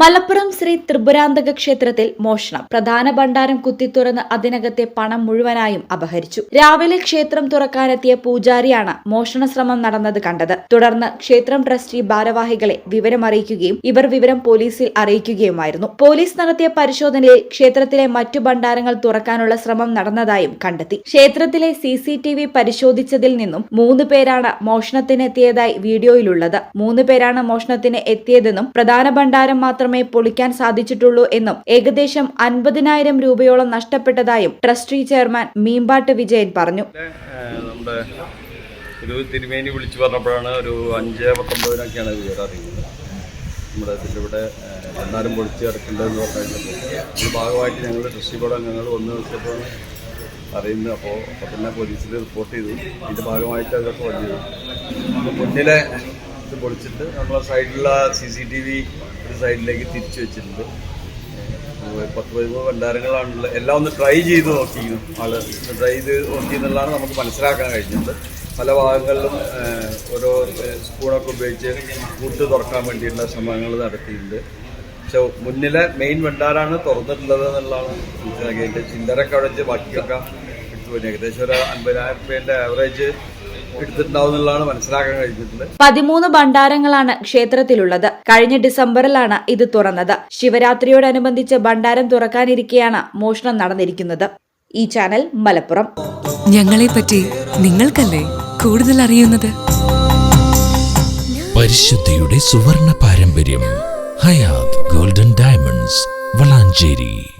മലപ്പുറം ശ്രീ ത്രിപുരാന്തക ക്ഷേത്രത്തിൽ മോഷണം. പ്രധാന ഭണ്ഡാരം കുത്തിത്തുറന്ന് അതിനകത്തെ പണം മുഴുവനായും അപഹരിച്ചു. രാവിലെ ക്ഷേത്രം തുറക്കാനെത്തിയ പൂജാരിയാണ് മോഷണ ശ്രമം നടന്നത് കണ്ടത്. തുടർന്ന് ക്ഷേത്രം ട്രസ്റ്റി ഭാരവാഹികളെ വിവരമറിയിക്കുകയും ഇവർ വിവരം പോലീസിൽ അറിയിക്കുകയുമായിരുന്നു. പോലീസ് നടത്തിയ പരിശോധനയിൽ ക്ഷേത്രത്തിലെ മറ്റു ഭണ്ഡാരങ്ങൾ തുറക്കാനുള്ള ശ്രമം നടന്നതായും കണ്ടെത്തി. ക്ഷേത്രത്തിലെ സി സി ടി വി പരിശോധിച്ചതിൽ നിന്നും മൂന്ന് പേരാണ് മോഷണത്തിനെത്തിയതായി വീഡിയോയിലുള്ളത്. മൂന്ന് പേരാണ് മോഷണത്തിന് എത്തിയതെന്നും പ്രധാന ഭണ്ഡാരം മാത്രമേ പൊളിക്കാൻ സാധിച്ചിട്ടുള്ളൂ എന്നും ഏകദേശം അൻപതിനായിരം രൂപയോളം നഷ്ടപ്പെട്ടതായും ട്രസ്റ്റി ചെയർമാൻ മീമ്പാട്ട് വിജയൻ പറഞ്ഞു. ഒരു തിരുമേനി വിളിച്ചു പറഞ്ഞപ്പോഴാണ് ഒരു അഞ്ച് പത്തൊമ്പതിനൊക്കെയാണ് വിവരം അറിയുന്നത്. നമ്മുടെ ഏഹ് ഭണ്ഡാരം പൊളിച്ച് കിടക്കേണ്ടതെന്ന് പറഞ്ഞപ്പോൾ ഇതിന്റെ ഭാഗമായിട്ട് ഞങ്ങൾ ട്രസ്റ്റി ബോർഡ് അംഗങ്ങൾ ഒന്ന് ദിവസപ്പോഴാണ് അറിയുന്നത്. അപ്പോൾ അപ്പോൾ തന്നെ പോലീസിൽ റിപ്പോർട്ട് ചെയ്തു. ഇതിന്റെ ഭാഗമായിട്ട് അതൊക്കെ വന്നു മുന്നിലെ ഇത് പൊളിച്ചിട്ട് നമ്മളെ സൈഡിലുള്ള സി സി ടി വി സൈഡിലേക്ക് തിരിച്ചു വെച്ചിട്ടുണ്ട്. പത്ത് പതിമൂന്ന് ഭണ്ഡാരങ്ങളാണുള്ളത്. എല്ലാം ഒന്ന് ട്രൈ ചെയ്ത് നോക്കിയിരുന്നു. ആൾ ട്രൈ ചെയ്ത് നോക്കി എന്നുള്ളതാണ് നമുക്ക് മനസ്സിലാക്കാൻ കഴിഞ്ഞത്. പല ഭാഗങ്ങളിലും ഓരോ സ്പൂണൊക്കെ ഉപയോഗിച്ച് കൂട്ട് തുറക്കാൻ വേണ്ടിയിട്ടുള്ള ശ്രമങ്ങൾ നടത്തിയിട്ടുണ്ട്. പക്ഷെ മുന്നിലെ മെയിൻ ഭണ്ഡാരാണ് തുറന്നിട്ടുള്ളത് എന്നുള്ളതാണ് മനസ്സിലാക്കിയത്. ചില്ലറൊക്കെ അവിടെ വെച്ച് ബാക്കിയൊക്കെ പോയി ഏകദേശം ഒരു അൻപതിനായിരം രൂപേന്റെ ആവറേജ് എടുത്തിട്ടുണ്ടാവും മനസ്സിലാക്കാൻ കഴിഞ്ഞിട്ടുള്ളത്. പതിമൂന്ന് ഭണ്ഡാരങ്ങളാണ് ക്ഷേത്രത്തിലുള്ളത്. കഴിഞ്ഞ ഡിസംബറിലാണ് ഇത് തുറന്നത്. ശിവരാത്രിയോടനുബന്ധിച്ച് ഭണ്ഡാരം തുറക്കാനിരിക്കെയാണ് മോഷണം നടന്നിരിക്കുന്നത്. ഈ ചാനൽ മലപ്പുറം. ഞങ്ങളെ പറ്റി നിങ്ങൾക്കല്ലേ കൂടുതൽ അറിയുന്നത്? പരിശുദ്ധിയുടെ സുവർണ പാരമ്പര്യം ഹയാത് ഗോൾഡൻ ഡയമണ്ട്സ് വളാഞ്ചേരി.